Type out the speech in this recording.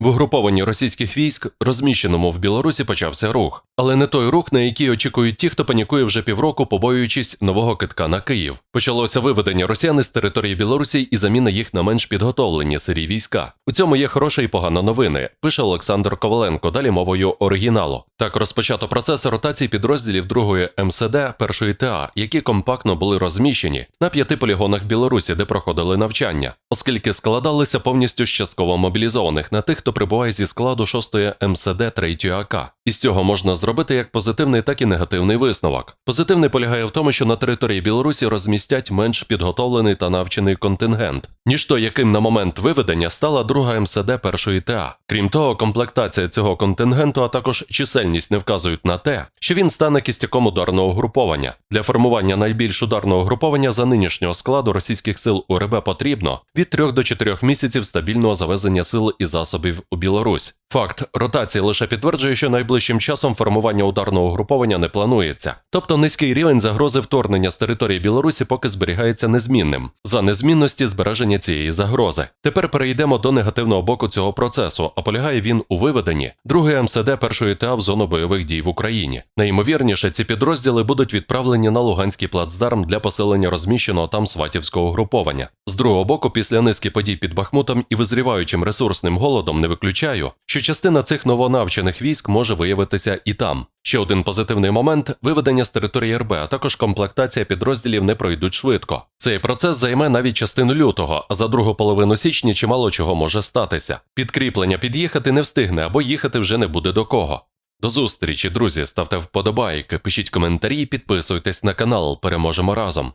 В угрупованні російських військ, розміщеному в Білорусі, почався рух, але не той рух, на який очікують ті, хто панікує вже півроку, побоюючись нового китка на Київ. Почалося виведення росіян із території Білорусі і заміна їх на менш підготовлені сирі війська. У цьому є хороша і погана новини. Пише Олександр Коваленко, далі мовою оригіналу. Так розпочато процес ротації підрозділів другої МСД першої ТА, які компактно були розміщені на п'яти полігонах Білорусі, де проходили навчання, оскільки складалися повністю з частково мобілізованих на тих, хто прибуває зі складу 6-ї МСД 3 АК. Із цього можна зробити як позитивний, так і негативний висновок. Позитивний полягає в тому, що на території Білорусі розмістять менш підготовлений та навчений контингент, ніж той, яким на момент виведення стала друга МСД першої ТА. Крім того, комплектація цього контингенту, а також чисельність не вказують на те, що він стане кістяком ударного угруповання. Для формування найбільш ударного угруповання за нинішнього складу російських сил УРБ потрібно від 3 до 4 місяців стабільного завезення сил і засобів у Білорусь. Факт ротації лише підтверджує, що найближчим часом формування ударного угруповання не планується. Тобто низький рівень загрози вторгнення з території Білорусі поки зберігається незмінним за незмінності збереження цієї загрози. Тепер перейдемо до негативного боку цього процесу, а полягає він у виведенні другої МСД першої ТА в зону бойових дій в Україні. Найімовірніше, ці підрозділи будуть відправлені на Луганський плацдарм для посилення розміщеного там сватівського угруповання. З другого боку, після низки подій під Бахмутом і визріваючим ресурсним голодом не виключаю, що частина цих новонавчених військ може виявитися і там. Ще один позитивний момент виведення з території РБ, а також комплектація підрозділів не пройдуть швидко. Цей процес займе навіть частину лютого, а за другу половину січня чимало чого може статися. Підкріплення під'їхати не встигне або їхати вже не буде до кого. До зустрічі, друзі, ставте вподобайки, пишіть коментарі, підписуйтесь на канал, переможемо разом.